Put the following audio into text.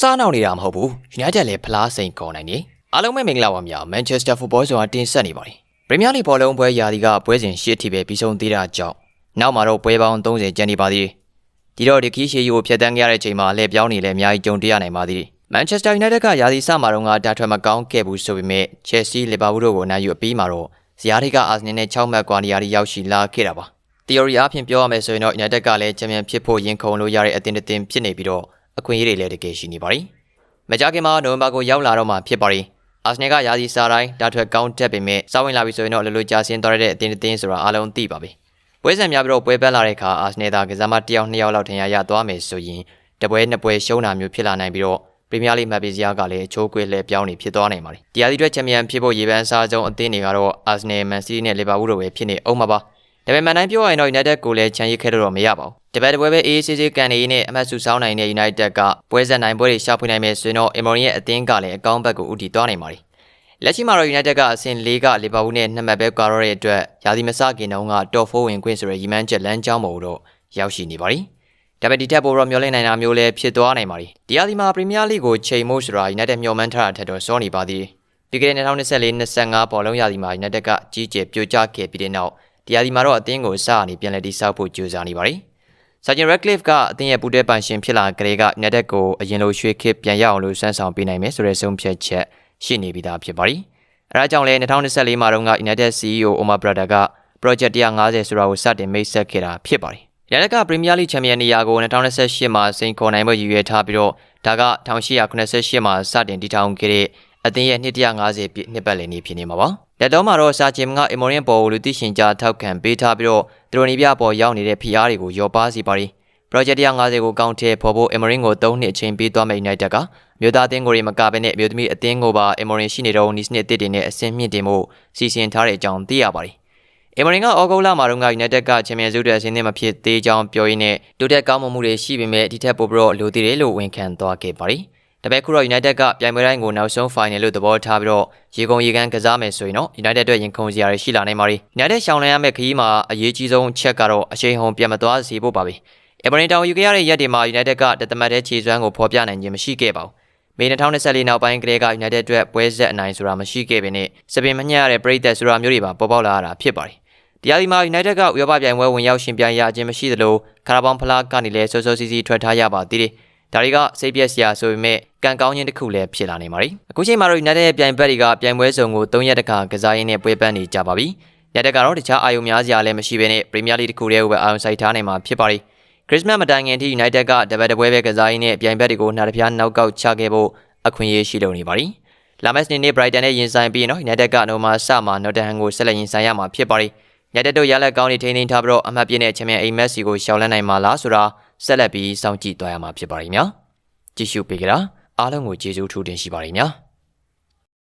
စားနောက်နေတာမဟုတ်ဘူး United လည်းဖလားစိန်ခေါ်နိုင်နေအားလုံးပဲမင်္ဂလာပါများ Manchester Football ဆိုတာတင်ဆက်နေပါတယ်ပရီးမီးယားလိဘောလုံးပွဲရာသီကပွဲစဉ်ရှစ်ထိပဲပြီးဆုံးသေးတာကြောင့်နောက်မှာတော့ပွဲပေါင်း30ကျန်နေပါသေးတယ်ဒီတော့ဒီခီးရှေကြီးကိုဖျက်တမ်းခဲ့ရတဲ့ချိန်မှာလှည့်ပြောင်းနေလဲအများကြီးကြုံတွေ့ရနိုင်ပါသေးတယ် Manchester United ကရာသီစမှာတော့ကတာထွက်မကောင်းခဲ့ဘူးဆိုပေမဲ့ Chelsea Liverpool တို့ကိုနိုင်ယူအပြီးမှာတော့ဇယားထိကအာဆနယ်နဲ့6မှတ်ကွာနေရာထိရောက်ရှိလာခဲ့တာပါ theory အဖြစ်ပြောရမယ်ဆိုရင်တော့ United ကလည်းချန်ပီယံဖြစ်ဖို့ရင်ခုန်လို့ရတဲ့အသင်းတစ်သင်းဖြစ်နေပြီးတော့ အခွင့်အရေးတွေလည်းတကယ်ရှိနေပါတယ်။မကြခင်မှာနိုဝင်ဘာကိုရောက်လာတော့မှဖြစ်ပါတယ်။အာဆနယ်ကရာသီစားတိုင်းဒါထွက်ကောင်းတက်ပေမဲ့စောင်းဝင်လာပြီဆိုရင်တော့အလိုလိုကြာဆင်းသွားတဲ့အသင်းတစ်သင်းဆိုတာအားလုံးသိပါပြီ။ပွဲစဉ်များပြီးတော့ပွဲပန်းလာတဲ့အခါအာဆနယ်သာကစားမတစ်ယောက်နှစ်ယောက်လောက်ထင်ရရသွားမယ်ဆိုရင်တပွဲနှစ်ပွဲရှုံးတာမျိုးဖြစ်လာနိုင်ပြီးတော့ပရီးမီးယားလိမှတ်ပေးစရာကလည်းအချိုးကွေးလဲပြောင်းနေဖြစ်သွားနိုင်ပါတယ်။ဒီရာသီအတွက်ချန်ပီယံဖြစ်ဖို့ရေပန်းစားဆုံးအသင်းတွေကတော့အာဆနယ်၊မန်စီးတီးနဲ့လီဗာပူးတို့ပဲဖြစ်နေအောင်ပါပါ။ ဒါပေမဲ့နိုင်ပြောရရင်တော့ United ကိုလည်းချန်ရစ်ခဲ့တော့မရပါဘူး။တပတ်တပွဲပဲအေးအေးဆေးဆေးကန်နေနဲ့အမှတ်စုဆောင်းနိုင်တဲ့ United ကပွဲဆက်နိုင်ပွဲတွေရှာဖွေနိုင်မယ်ဆိုရင်တော့ Emery ရဲ့အသင်းကလည်းအကောင်းဘက်ကိုဦးတည်သွားနိုင်ပါတယ်။လက်ရှိမှာတော့ United ကအဆင့်၄ကလီဗာပူးနဲ့နှစ်မှတ်ပဲကွာတော့တဲ့အတွက်ရာသီမစခင်တုန်းက Top 4ဝင်ခွင့်ဆိုတဲ့ရည်မှန်းချက်လမ်းကြောင်းပေါ်တော့ရောက်ရှိနေပါတယ်။ဒါပေမဲ့ဒီထက်ပိုတော့မျောလင့်နိုင်တာမျိုးလည်းဖြစ်သွားနိုင်ပါတယ်။ဒီရာသီမှာပရီးမီးယားလိကိုချိန်မို့ဆိုတာ United မျှော်မှန်းထားတာထက်တော့စောနေပါသေးတယ်။ပြီးခဲ့တဲ့2024-25ပေါ်လုံးရာသီမှာ United ကကြီးကျယ်ပြိုကျခဲ့ပြီးတဲ့နောက် တရားဒီမှာတော့အသင်းကိုစအနေပြန်လည်တိစောက်ဖို့ကြိုးစားနေပါတယ်။ဆာဂျင်ရက်လစ်ကအသင်းရဲ့ပူတဲပန်ရှင်ဖြစ်လာကြတဲ့က United ကိုအရင်လိုရွှေခစ်ပြန်ရအောင်လို့စမ်းဆောင်ပေးနိုင်မယ်ဆိုတဲ့ဆုံးဖြတ်ချက်ရှိနေပြီးသားဖြစ်ပါတယ်။အဲဒါကြောင့်လည်း2024မှာတော့က United CEO Omar Brada က project 150ဆိုတာကိုစတင်မိတ်ဆက်ခဲ့တာဖြစ်ပါတယ်။ United က Premier League Champion နေရာကို2028မှာစိန်ခေါ်နိုင်ဖို့ရည်ရွယ်ထားပြီးတော့ဒါက1898မှာစတင်တည်ထောင်ခဲ့တဲ့အသင်းရဲ့250ပြည့်နှစ်ပတ်လည်နေ့ဖြစ်နေမှာပါ။ လက်တော်မှာတော့စာချင်ကအီမိုရင်ပေါ်ကိုလူသိရှင်ကြားထောက်ခံပေးထားပြီးတော့ဒရိုနီပြပေါ်ရောက်နေတဲ့ဖီအားတွေကိုရောပါစီပါရီ။ project 150ကိုကောင်းထဲပေါ်ဖို့အီမိုရင်ကို3နှစ်အချိန်ပေးသွားမယ့် United ကမြို့သားအသင်းကိုရီမကဘဲနဲ့မြို့သမီးအသင်းကိုပါအီမိုရင်ရှိနေတော့နီးစနစ်တစ်တွေနဲ့အဆင့်မြင့်တင်မှုစီစဉ်ထားတဲ့အကြောင်းသိရပါတယ်။အီမရင်ကအော်ဂိုလာမှာတော့က United ကချန်ပီယံစုတဲ့အဆင့်နဲ့မဖြစ်သေးကြောင်းပြောရင်းနဲ့တိုးတက်ကောင်းမွန်မှုတွေရှိပေမဲ့ဒီထက်ပိုပြီးတော့လိုသေးတယ်လို့ဝန်ခံသွားခဲ့ပါတယ်။။ ဒါပေမဲ့ခုတော့ United ကပြိုင်ပွဲတိုင်းကိုနောက်ဆုံး final လို့သဘောထားပြီးတော့ရေကုန်ရေကန်းကစားမယ်ဆိုရင်တော့ United အတွက်ရင်ခုန်စရာတွေရှိလာနိုင်ပါပြီ။ United ရှောင်လန်းရမယ့်ခရီးမှာအရေးကြီးဆုံးအချက်ကတော့အရှိန်ဟုန်ပြန်မသွားစေဖို့ပါပဲ။ Everton တောင်ယူခဲ့ရတဲ့ရက်တွေမှာ United ကတသမတ်တဲ့ခြေစွမ်းကိုဖော်ပြနိုင်ခြင်းမရှိခဲ့ပါဘူး။မေ2024နောက်ပိုင်းကလေးက United အတွက်ပွဲဆက်အနိုင်ဆိုတာမရှိခဲ့ပေနဲ့စပင်မညံ့ရတဲ့ပရိသတ်ဆိုတာမျိုးတွေပါပေါ်ပေါက်လာတာဖြစ်ပါတယ်။တရားဒီမှာ United ကဥရောပပြိုင်ပွဲဝင်ရောက်ရှင်ပြိုင်ရခြင်းမရှိသလိုကာရာဘောင်ဖလားကနေလည်းစောစောစီးစီးထွက်ထားရပါသေးတယ်။ ဒါတွေကစိတ်ပြက်စရာဆိုပေမဲ့ကံကောင်းခြင်းတစ်ခုလည်းဖြစ်လာနေပါပြီအခုချိန်မှာတော့ United ရဲ့ပြိုင်ဘက်တွေကပြိုင်ပွဲစုံကို၃ရက်တခါကစားရင်းနဲ့ပွဲပန်းနေကြပါပြီညတက်ကတော့တခြားအာရုံများစရာလည်းမရှိဘဲနဲ့ Premier League တစ်ခုတည်းကိုပဲအာရုံစိုက်ထားနိုင်မှာဖြစ်ပါပြီခရစ်စမတ်မတိုင်ခင်ထိ United ကတပတ်တပွဲပဲကစားရင်းနဲ့ပြိုင်ဘက်တွေကိုနှာတပြားနောက်ကောက်ချခဲ့ဖို့အခွင့်အရေးရှိလုံနေပါပြီလာမက်စ်နေနဲ့ Brighton နဲ့ရင်ဆိုင်ပြီးတော့ United ကနိုမာဆမှာ Nottingham ကိုဆက်လက်ရင်ဆိုင်ရမှာဖြစ်ပါပြီညတက်တို့ရလက်ကောင်းနေထိန်းသိမ်းထားပြီးတော့အမှတ်ပြည့်နဲ့ချန်ပီယံအိမ်မက်ဆီကိုရှောင်လန်းနိုင်မှာလားဆိုတာ ဆက်လက်ပြီးစောင့်ကြည့်သွားရမှာဖြစ်ပါလိမ့်မယ်ကြည့်ရှုပေးကြတာအားလုံးကိုကျေးဇူးထူးတင်ရှိပါတယ်ညာ။